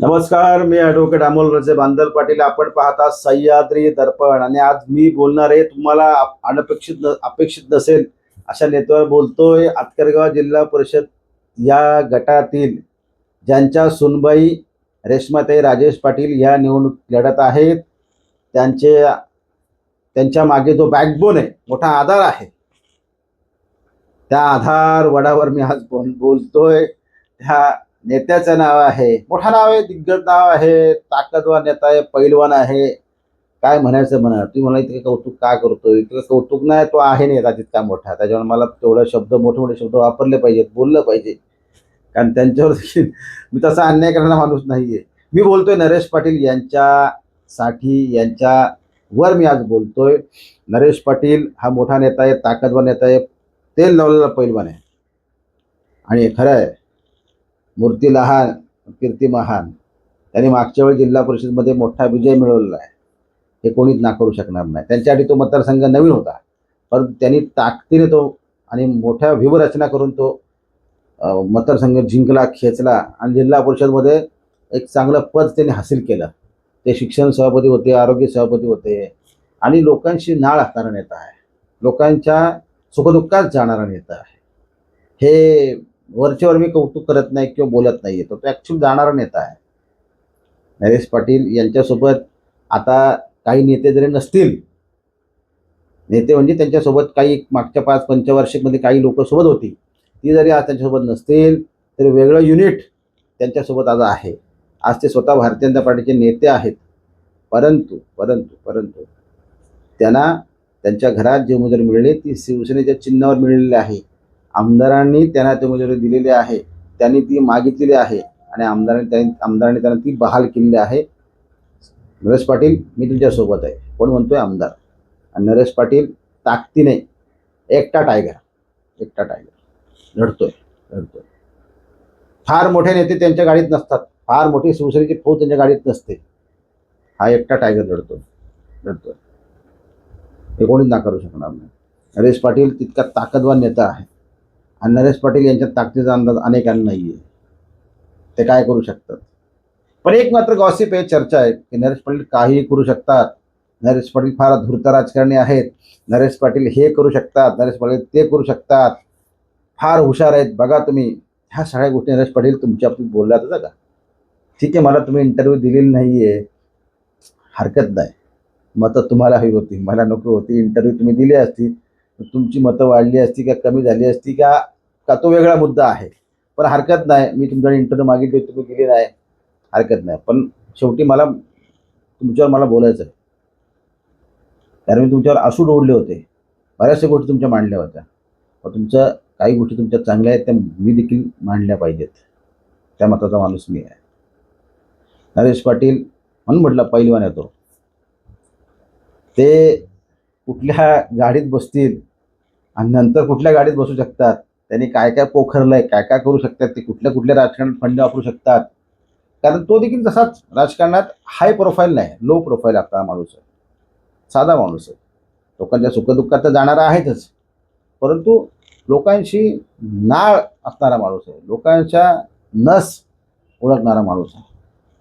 नमस्कार मी ॲडव्होकेट अमोल रजे बांदल पाटील. आपण पाहता सह्याद्री दर्पण. आणि आज मी बोलणार आहे तुम्हाला अनपेक्षित न- अपेक्षित नसेल अशा नेत्यावर बोलतोय आतकरगाव जिल्हा परिषद या गटातील ज्यांच्या सुनबाई रेश्माताई राजेश पाटील ह्या निवडणूक लढत आहेत. त्यांचे त्यांच्या मागे जो बॅकबोन आहे मोठा आधार आहे. त्या आधार वडावर मी आज बोल बोलतोय. त्या नेत्याचं नाव आहे. मोठा नाव आहे दिग्गज नाव आहे ताकदवान नेता आहे पैलवान आहे. काय म्हणायचं म्हणा तुम्ही मला इतके कौतुक का करतोय? इतकं कौतुक नाही तो आहे नेता तितका मोठा. त्याच्यामुळे मला तेवढं शब्द मोठे मोठे शब्द वापरले पाहिजेत बोललं पाहिजे. कारण त्यांच्यावर देखील मी तसा अन्याय करणारा माणूस नाहीये. मी बोलतोय नरेश पाटील यांच्यासाठी यांच्या वर मी आज बोलतोय. नरेश पाटील हा मोठा नेता आहे ताकदवान नेता आहे तेल लावलेला पैलवान आहे. आणि खरं आहे. मूर्ती लहान कीर्ती महान त्यांनी मागच्या वेळी जिल्हा परिषदमध्ये मोठा विजय मिळवलेला आहे. हे कोणीच नाकारू शकणार नाही. त्यांच्यासाठी तो मतदारसंघ नवीन होता. परंतु त्यांनी ताकदीने तो आणि मोठ्या व्यूहरचना करून तो मतदारसंघ जिंकला खेचला आणि जिल्हा परिषदमध्ये एक चांगलं पद त्यांनी हासिल केलं. ते शिक्षण सभापती होते आरोग्य सभापती होते आणि लोकांशी नाळ असणारा नेता आहे. लोकांच्या सुखदुःखात जाणारा नेता आहे. हे वरच्यावर मी कौतुक करत नाही किंवा बोलत नाही आहे तो ॲक्च्युअल जाणारा नेता आहे. नरेश पाटील यांच्यासोबत आता काही नेते जरी नसतील नेते म्हणजे त्यांच्यासोबत काही मागच्या पाच पंचवार्षिकमध्ये काही लोक सोबत होती. ती जरी आज त्यांच्यासोबत नसतील तरी वेगळं युनिट त्यांच्यासोबत आज आहे. आज ते स्वतः भारतीय जनता पार्टीचे नेते आहेत. परंतु परंतु परंतु त्यांना त्यांच्या घरात जी उमेदवारी मिळाली ती शिवसेनेच्या चिन्हावर मिळालेली आहे. आमदारांनी त्यांना ते मंजुरी दिलेली आहे त्यांनी ती मागितलेली आहे आणि आमदारांनी त्यांनी आमदारांनी त्यांना ती बहाल केलेली आहे. नरेश पाटील मी तुमच्यासोबत आहे. कोण म्हणतोय? आमदार. आणि नरेश पाटील ताकदीने एकटा टायगर एकटा टायगर लढतोय लढतोय फार मोठे नेते त्यांच्या गाडीत नसतात. फार मोठी शिवसेनेची फौज त्यांच्या गाडीत नसते. हा एकटा टायगर लढतोय लढतोय हे कोणीच नाकारू शकणार नाही. नरेश पाटील तितका ताकदवान नेता आहे. आणि नरेश पाटील यांच्या ताकदीचा अंदाज अनेकांना नाही आहे ते काय करू शकतात? पण एक मात्र गॉसिप आहे चर्चा आहे की नरेश पाटील काहीही करू शकतात. नरेश पाटील फार धूर्त राजकारणी आहेत. नरेश पाटील हे करू शकतात. नरेश पाटील ते करू शकतात. फार हुशार आहेत. बघा तुम्ही ह्या सगळ्या गोष्टी नरेश पाटील तुमच्या बाबतीत होत्या का? ठीक आहे मला तुम्ही इंटरव्ह्यू दिलेली नाही आहे हरकत नाही. मतं तुम्हाला हवी होती. मला नको होती. इंटरव्ह्यू तुम्ही दिली असती. तुमची मतं वाढली असती का कमी झाली असती का का तो वेगळा मुद्दा आहे. पण हरकत नाही. मी तुमच्याकडे इंटरव्ह्यू मागितली तुम्ही गेले नाही. हरकत नाही. पण शेवटी मला तुमच्यावर मला बोलायचं आहे कारण मी तुमच्यावर आसूड ओढले होते. बऱ्याचशा गोष्टी तुमच्या मांडल्या होत्या. पण तुमच्या काही गोष्टी तुमच्या चांगल्या आहेत त्या मी देखील मांडल्या पाहिजेत. त्या मताचा माणूस मी आहे. नरेश पाटील म्हणून म्हटलं पहिलवान येतो ते कुठल्या गाडीत बसतील आणि नंतर कुठल्या गाडीत बसू शकतात? त्यांनी काय काय पोखरलं आहे काय काय करू शकतात ते? कुठल्या कुठल्या राजकारणात फंड वापरू शकतात? कारण तो देखील तसाच राजकारणात हाय प्रोफाईल नाही लो प्रोफाईल असणारा माणूस आहे. साधा माणूस आहे. लोकांच्या सुखदुःखात तर जाणारा आहेतच. परंतु लोकांशी नाळ असणारा माणूस आहे. लोकांच्या नस ओळखणारा माणूस आहे.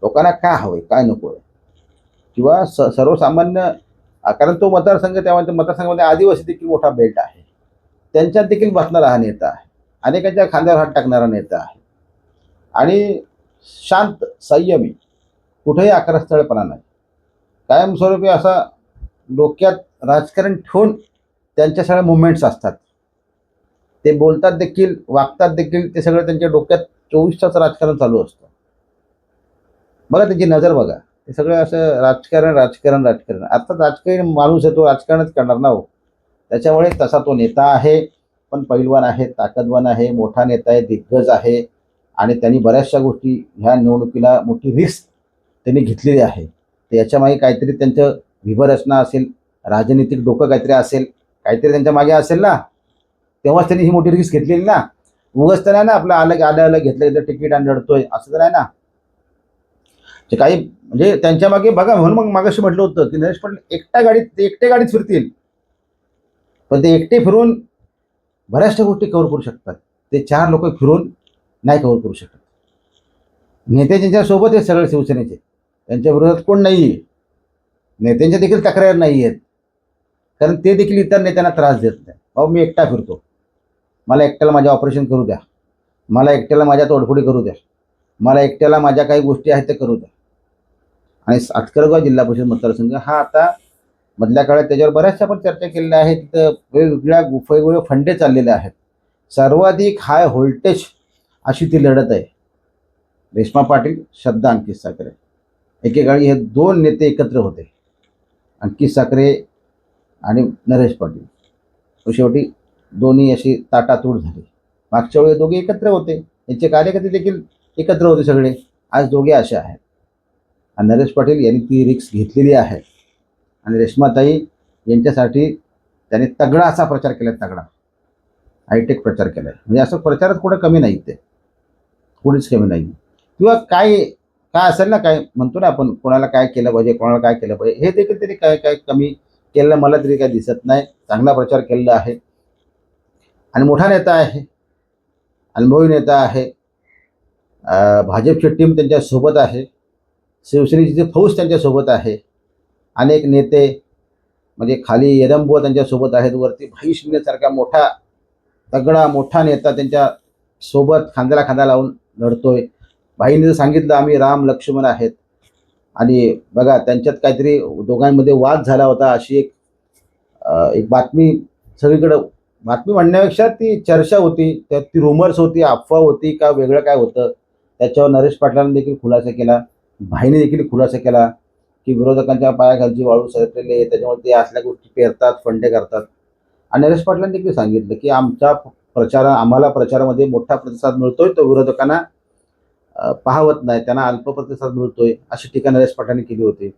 लोकांना काय हवं आहे काय नको आहे? किंवा स सर्वसामान्य कारण तो मतदारसंघ त्यामध्ये मतदारसंघामध्ये आदिवासी देखील मोठा बेल्ट आहे. त्यांच्यात देखील बसणारा हा नेता आहे. अनेकांच्या खांद्यावर हात टाकणारा नेता आहे. आणि शांत संयमी कुठेही आक्रस्थळपणा नाही. कायमस्वरूपी असा डोक्यात राजकारण ठेवून त्यांच्या सगळ्या मुवमेंट्स असतात. ते बोलतात देखील वागतात देखील ते सगळं त्यांच्या डोक्यात चोवीस तास राजकारण चालू असतं. बघा त्यांची नजर बघा. ते सगळं असं राजकारण राजकारण राजकारण. आता राजकारणी माणूस आहे तो राजकारणच करणार ना हो. त्याच्यामुळे तसा तो नेता आहे पण पैलवान आहे ताकदवान आहे मोठा नेता आहे दिग्गज आहे. आणि त्यांनी बऱ्याचशा गोष्टी ह्या निवडणुकीला मोठी रिस्क त्यांनी घेतलेली आहे. तर याच्यामागे काहीतरी त्यांचं विभरचना असेल राजनीतिक डोकं काहीतरी असेल काहीतरी त्यांच्या मागे असेल ना तेव्हाच त्यांनी ही मोठी रिस्क घेतलेली ना. उगाच तर नाही ना आपलं अलग आलं अलग घेतलं तर तिकीट आणि लढतोय असं तर आहे ना. ते काही म्हणजे त्यांच्या मागे बघा म्हणून मग मागाशी म्हटलं होतं की नरेश पाटील एकट्या गाडीत ते एकटे गाडीत फिरतील. पण ते एकटे फिरून बऱ्याचशा गोष्टी कव्हर करू शकतात. ते चार लोक फिरून नाही कव्हर करू शकत. नेते त्यांच्यासोबत आहेत सगळे शिवसेनेचे त्यांच्या विरोधात कोण नाही आहे नेत्यांच्या देखील तक्रार नाही आहेत कारण ते देखील इतर नेत्यांना त्रास देत नाही. अहो मी एकटा फिरतो. मला एकट्याला माझे ऑपरेशन करू द्या. मला एकट्याला माझ्या तोडफोडी करू द्या. मला एकट्याला माझ्या काही गोष्टी आहेत त्या करू द्या. आणि सातकरगाव जिल्हा परिषद मतदारसंघ हा आता मधल्या काळात त्याच्यावर बऱ्याचशा आपण चर्चा केलेल्या आहेत. तिथं वेगवेगळ्या वेगवेगळे फंडे चाललेले आहेत. सर्वाधिक हाय व्होल्टेज अशी ती लढत आहे. रेश्मा पाटील श्रद्धा अंकित साखरे. एकेकाळी हे दोन नेते एकत्र होते. अंकित साखरे आणि नरेश पाटील. शेवटी दोन्ही अशी ताटातूट झाली. मागच्या वेळी दोघे एकत्र होते. यांचे कार्यकर्ते देखील एकत्र होते सगळे. आज दोघे असे आहेत. नरेश पाटील यांनी ती रिक्स घेतलेली आहे. आणि रेश्माताई यांच्यासाठी त्यांनी तगडा असा प्रचार केला तगडा. हायटेक प्रचार केला आहे म्हणजे असं प्रचारात कुठं कमी नाही ते. कुठेच कमी नाही. किंवा काय काय असेल ना काय म्हणतो ना आपण कोणाला काय केलं पाहिजे कोणाला काय केलं पाहिजे हे देखील त्यांनी काय काय कमी केलं मला तरी काय दिसत नाही. चांगला प्रचार केलेला आहे. आणि मोठा नेता आहे. अनुभवी नेता आहे. भाजपची टीम त्यांच्यासोबत आहे. शिवसेनेची फौज त्यांच्यासोबत आहे अनेक नेते म्हणजे खाली यदंबो त्यांच्यासोबत आहेत वरती भाई शिंदेसारखा मोठा तगडा मोठा नेता त्यांच्यासोबत खांद्याला खांदा लावून लढतोय. भाईने जर सांगितलं आम्ही राम लक्ष्मण आहेत. आणि बघा त्यांच्यात काहीतरी दोघांमध्ये वाद झाला होता अशी एक एक बातमी सगळीकडं बातमी म्हणण्यापेक्षा ती चर्चा होती त्यात ती रुमर्स होती अफवा होती का वेगळं काय होतं त्याच्यावर नरेश पाटलांनी देखील खुलासा केला. भाईने देखील खुलासा केला की विरोधकांच्या पायाखालची वाळू सरकलेली आहे. त्याच्यामुळे ते असल्या गोष्टी पेरतात फंडे करतात. आणि नरेश पाटलांनी देखील सांगितलं की आमच्या प्रचार आम्हाला प्रचारामध्ये मोठा प्रतिसाद मिळतोय तो विरोधकांना पाहवत नाही. त्यांना अल्प प्रतिसाद मिळतोय अशी टीका नरेश पाटलांनी केली होती.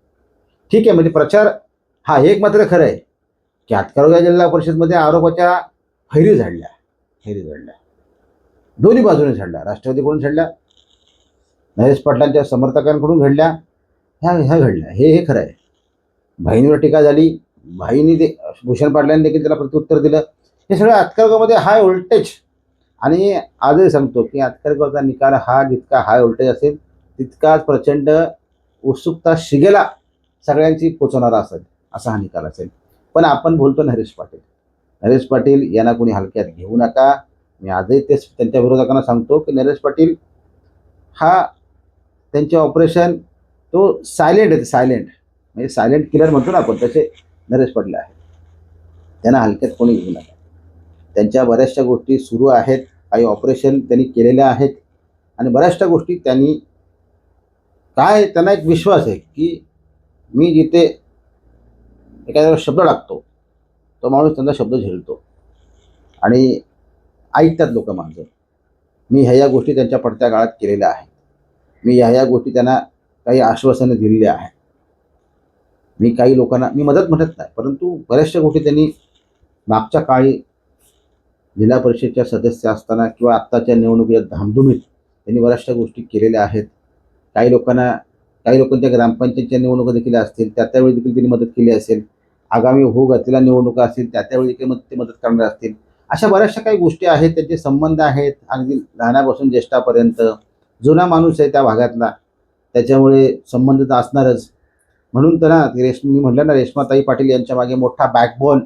ठीक आहे म्हणजे प्रचार हा एक मात्र खरं आहे. की हातकरगाव जिल्हा परिषदमध्ये आरोपाच्या फैरी झाडल्या. फैरी झाडल्या. दोन्ही बाजूने झाडल्या. राष्ट्रवादीकडून झाडल्या? नरेश पाटलांच्या समर्थकांकडून घडल्या. ह्या ह्या घडल्या. हे हे खरं आहे. भाईंवर टीका झाली. भाईंनी ते भूषण पाटलांनी देखील त्याला प्रत्युत्तर दिलं. हे सगळं आजकालगावमध्ये हाय व्होल्टेज आणि आजही सांगतो की आजकालगावचा निकाल हा जितका हाय व्होल्टेज असेल तितकाच प्रचंड उत्सुकता शिगेला सगळ्यांची पोचवणारा असेल असा हा निकाल असेल. पण आपण बोलतो नरेश पाटील. नरेश पाटील यांना कोणी हलक्यात घेऊ नका. मी आजही तेच त्यांच्या विरोधकांना सांगतो की नरेश पाटील हा त्यांचे ऑपरेशन तो सायलेंट आहे सायलेंट म्हणजे सायलेंट किलर म्हणतो ना आपण तसे नरेश पडले आहे त्यांना हलक्यात कोणी घेऊ नका. त्यांच्या बऱ्याचशा गोष्टी सुरू आहेत काही ऑपरेशन त्यांनी केलेल्या आहेत. आणि बऱ्याचशा गोष्टी त्यांनी काय त्यांना एक विश्वास आहे की मी जिथे एखाद्याला शब्द टाकतो तो माणूस त्यांचा शब्द झेलतो. आणि ऐकतात लोक माझं मी ह्या या गोष्टी त्यांच्या पडत्या काळात केलेल्या आहेत. मी ह्या या गोष्टी त्यांना काही आश्वासनं दिलेली आहे मी काही लोकांना मी मदत म्हणत नाही परंतु बऱ्याचशा गोष्टी त्यांनी मागच्या काळी जिल्हा परिषदच्या सदस्य असताना किंवा आत्ताच्या निवडणुकीच्या धामधुमीत त्यांनी बऱ्याचशा गोष्टी केलेल्या आहेत. काही लोकांना काही लोकांच्या ग्रामपंचायतच्या निवडणुका देखील असतील त्या त्यावेळी देखील त्यांनी मदत केली असेल. आगामी हो घातलेल्या निवडणुका असतील त्या त्यावेळी देखील मग ते मदत करणार असतील. अशा बऱ्याचशा काही गोष्टी आहेत त्यांचे संबंध आहेत अगदी लहानापासून ज्येष्ठापर्यंत. जुना माणूस आहे त्या भागातला. त्याच्यामुळे संबंध तर असणारच. म्हणून तर ना ती मी म्हटलं ना रेश्माताई पाटील यांच्या मागे मोठा बॅकबोन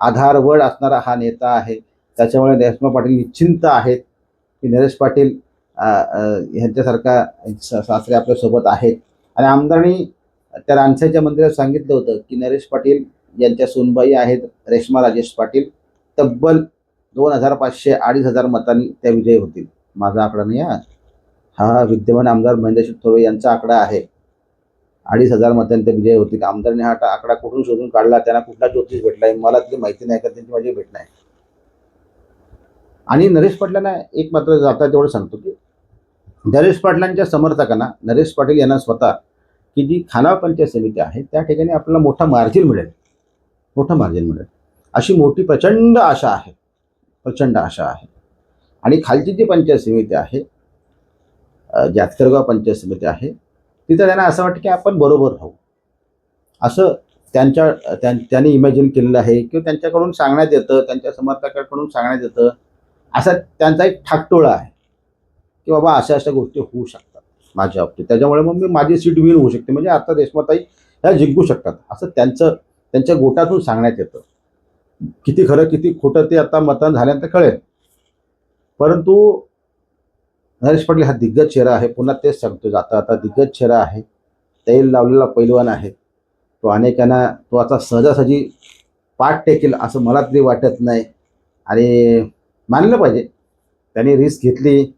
आधारवड असणारा हा नेता आहे. त्याच्यामुळे रेश्मा पाटील निश्चिंत आहेत. की नरेश पाटील ह्यांच्यासारखा सासरे आपल्यासोबत आहेत. आणि आमदारांनी त्या रानसाईच्या मंदिरात सांगितलं होतं की नरेश पाटील यांच्या सोनबाई आहेत रेश्मा राजेश पाटील. तब्बल दोन हजार पाचशे अडीच हजार मतांनी त्या विजयी होतील. माझा आकडा नाही हा हा विद्यमान आमदार महेंद्रसिंग थोरवे यांचा आकडा आहे. अडीच हजार मतांनी ते विजय होतील. आमदारने हा आकडा कुठून शोधून काढला? त्यांना कुठला ज्योतिष भेटला आहे मला तिथे माहिती नाही का त्यांची माझी भेट नाही. आणि नरेश पाटलांना एक मात्र जाता तेवढं सांगतो की नरेश पाटलांच्या समर्थकांना नरेश पाटील यांना स्वतः की जी खानाव पंचायत समिती आहे त्या ठिकाणी आपल्याला मोठा मार्जिन मिळेल. मोठं मार्जिन मिळेल. अशी मोठी प्रचंड आशा आहे. प्रचंड आशा आहे. आणि खालची जी पंचायत समिती आहे जातकरगाव पंचायत समिती आहे तिथं त्यांना असं वाटतं की आपण बरोबर राहू. असं त्यांच्या त्यां- त्यांनी इमॅजिन केलेलं आहे किंवा त्यांच्याकडून सांगण्यात येतं त्यांच्या समर्थकाकडून सांगण्यात येतं. असा त्यांचा एक ठाकटोळा आहे की बाबा अशा अशा गोष्टी होऊ शकतात माझ्या बाबतीत. त्याच्यामुळे मग मी माझी सीट विन होऊ शकते. म्हणजे आता रेश्माताई ह्या जिंकू शकतात. असं त्यांचं त्यांच्या गोटातून सांगण्यात येतं. किती खरं किती खोटं ते आता मतदान झाल्यानंतर कळेल. परंतु नरेश पाटील हा दिग्गज चेहरा आहे. पुन्हा तेच सांगतो जाता आता दिग्गज चेहरा आहे. तैल लावलेला पैलवान आहे. तो अनेकांना तो आता सहजासहजी पाठ टेकेल असं मला तरी वाटत नाही. आणि मानलं पाहिजे. त्यांनी रिस्क घेतली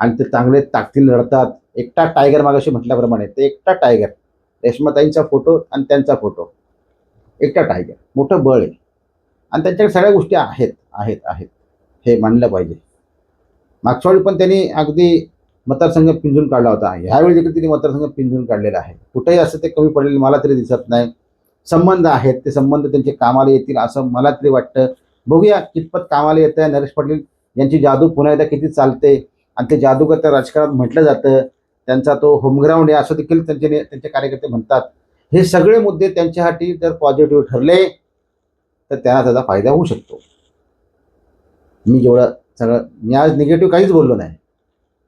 आणि ते चांगले ताकदीन लढतात. एकटा टायगर मागाशी म्हटल्याप्रमाणे ते एकटा टायगर. रेश्माताईंचा फोटो आणि त्यांचा फोटो. एकटा टायगर. मोठं बळ आहे. आणि त्यांच्याकडे सगळ्या गोष्टी आहेत आहेत आहेत. हे मानलं पाहिजे. मागच्या वेळी पण त्यांनी अगदी मतदारसंघ पिंजून काढला होता. ह्यावेळी देखील त्यांनी मतदारसंघ पिंजून काढलेला आहे. कुठेही असं ते कमी पडलेलं मला तरी दिसत नाही. संबंध आहेत ते संबंध त्यांचे कामाला येतील असं मला तरी वाटतं. बघूया कितपत कामाला येतं आहे. नरेश पाटील यांची जादू पुन्हा एकदा किती चालते? आणि ते जादूगर त्या राजकारणात म्हटलं जातं. त्यांचा तो होमग्राऊंड आहे असं देखील त्यांचे त्यांचे कार्यकर्ते म्हणतात. हे सगळे मुद्दे त्यांच्यासाठी जर पॉझिटिव्ह ठरले तर त्यांना त्याचा फायदा होऊ शकतो. मी जेवढं सगळं मी आज निगेटिव्ह काहीच बोललो नाही.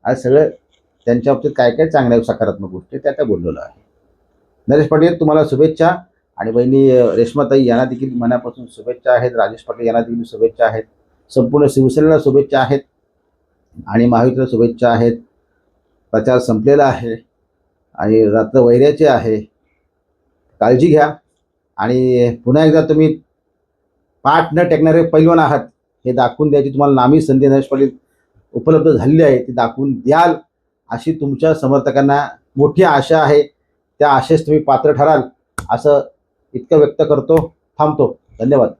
आज सगळं त्यांच्या बाबतीत काय काय चांगल्या सकारात्मक गोष्टी त्या त्या बोललेलो आहे. नरेश पाटील तुम्हाला शुभेच्छा. आणि बहिणी रेश्माताई यांना देखील मनापासून शुभेच्छा आहेत. राजेश पाटील यांना देखील शुभेच्छा आहेत. संपूर्ण शिवसेनेला शुभेच्छा आहेत. आणि महायुतीला शुभेच्छा आहेत. प्रचार संपलेला आहे. आणि रात्र वैऱ्याचे आहे. काळजी घ्या. आणि पुन्हा एकदा तुम्ही पाठ न टेकणारे पैलवान आहात. हे दाखवून द्यायची तुम्हाला नामी संधी नरेश पाटील उपलब्ध झालेली आहे ती दाखवून द्याल अशी तुमच्या समर्थकांना मोठी आशा आहे. त्या आशेस तुम्ही पात्र ठराल असं इतकं व्यक्त करतो. थांबतो. धन्यवाद.